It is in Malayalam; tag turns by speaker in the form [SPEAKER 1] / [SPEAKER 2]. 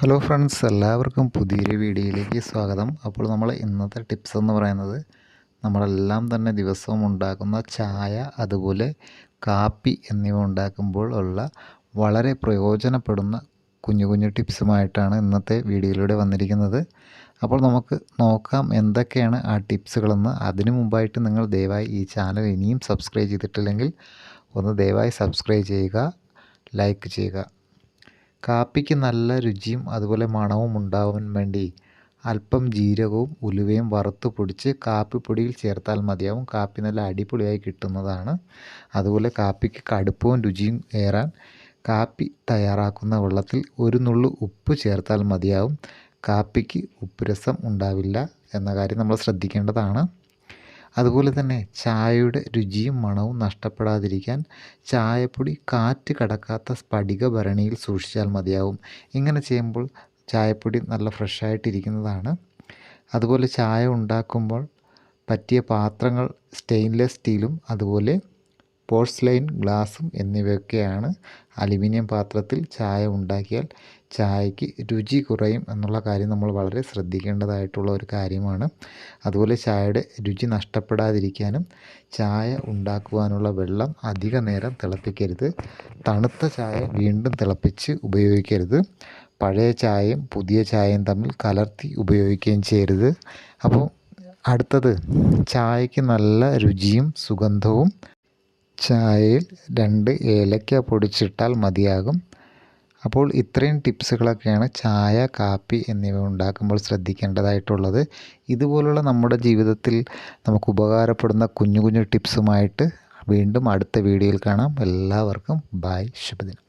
[SPEAKER 1] ഹലോ ഫ്രണ്ട്സ് എല്ലാവർക്കും പുതിയൊരു വീഡിയോയിലേക്ക് സ്വാഗതം. അപ്പോൾ നമ്മൾ ഇന്നത്തെ ടിപ്സ് എന്ന് പറയുന്നത് നമ്മളെല്ലാം തന്നെ ദിവസവും ഉണ്ടാക്കുന്ന ചായ അതുപോലെ കാപ്പി എന്നിവ ഉണ്ടാക്കുമ്പോൾ ഉള്ള വളരെ പ്രയോജനപ്പെടുന്ന കുഞ്ഞു കുഞ്ഞു ടിപ്സുമായിട്ടാണ് ഇന്നത്തെ വീഡിയോയിലൂടെ വന്നിരിക്കുന്നത്. അപ്പോൾ നമുക്ക് നോക്കാം എന്തൊക്കെയാണ് ആ ടിപ്സുകളെന്ന് അതിനു മുമ്പായിട്ട് നിങ്ങൾ ദയവായി ഈ ചാനൽ ഇനിയും സബ്സ്ക്രൈബ് ചെയ്തിട്ടില്ലെങ്കിൽ ഒന്ന് ദയവായി സബ്സ്ക്രൈബ് ചെയ്യുക ലൈക്ക് ചെയ്യുക. കാപ്പിക്ക് നല്ല രുചിയും അതുപോലെ മണവും ഉണ്ടാവാൻ വേണ്ടി അല്പം ജീരകവും ഉലുവയും വറുത്ത് പൊടിച്ച് കാപ്പിപ്പൊടിയിൽ ചേർത്താൽ മതിയാവും. കാപ്പി നല്ല അടിപൊളിയായി കിട്ടുന്നതാണ്. അതുപോലെ കാപ്പിക്ക് കടുപ്പവും രുചിയും ഏറാൻ കാപ്പി തയ്യാറാക്കുന്ന വെള്ളത്തിൽ ഒരു നുള്ളു ഉപ്പ് ചേർത്താൽ മതിയാവും. കാപ്പിക്ക് ഉപ്പ് രസം ഉണ്ടാവില്ല എന്ന കാര്യം നമ്മൾ ശ്രദ്ധിക്കേണ്ടതാണ്. അതുപോലെ തന്നെ ചായയുടെ രുചിയും മണവും നഷ്ടപ്പെടാതിരിക്കാൻ ചായപ്പൊടി കാറ്റ് കടക്കാത്ത സ്ഫടിക ഭരണിയിൽ സൂക്ഷിച്ചാൽ മതിയാവും. ഇങ്ങനെ ചെയ്യുമ്പോൾ ചായപ്പൊടി നല്ല ഫ്രഷായിട്ടിരിക്കുന്നതാണ്. അതുപോലെ ചായ ഉണ്ടാക്കുമ്പോൾ പറ്റിയ പാത്രങ്ങൾ സ്റ്റെയിൻലെസ് സ്റ്റീലും അതുപോലെ പോഴ്സ്ലൈൻ ഗ്ലാസും എന്നിവയൊക്കെയാണ് അലുമിനിയം പാത്രത്തിൽ ചായ ഉണ്ടാക്കിയാൽ ചായയ്ക്ക് രുചി കുറയും എന്നുള്ള കാര്യം നമ്മൾ വളരെ ശ്രദ്ധിക്കേണ്ടതായിട്ടുള്ള ഒരു കാര്യമാണ്. അതുപോലെ ചായയുടെ രുചി നഷ്ടപ്പെടാതിരിക്കാനും ചായ ഉണ്ടാക്കുവാനുള്ള വെള്ളം അധിക നേരം തിളപ്പിക്കരുത്. തണുത്ത ചായ വീണ്ടും തിളപ്പിച്ച് ഉപയോഗിക്കരുത്. പഴയ ചായയും പുതിയ ചായയും തമ്മിൽ കലർത്തി ഉപയോഗിക്കുകയും ചെയ്യരുത്. അപ്പോൾ അടുത്തത് ചായയ്ക്ക് നല്ല രുചിയും സുഗന്ധവും ചായയിൽ രണ്ട് ഏലക്ക പൊടിച്ചിട്ടാൽ മതിയാകും. അപ്പോൾ ഇത്രയും ടിപ്സുകളൊക്കെയാണ് ചായ കാപ്പി എന്നിവ ഉണ്ടാക്കുമ്പോൾ ശ്രദ്ധിക്കേണ്ടതായിട്ടുള്ളത്. ഇതുപോലുള്ള നമ്മുടെ ജീവിതത്തിൽ നമുക്ക് ഉപകാരപ്പെടുന്ന കുഞ്ഞു കുഞ്ഞു ടിപ്സുമായിട്ട് വീണ്ടും അടുത്ത വീഡിയോയിൽ കാണാം. എല്ലാവർക്കും ബായ് ശുഭദിനം.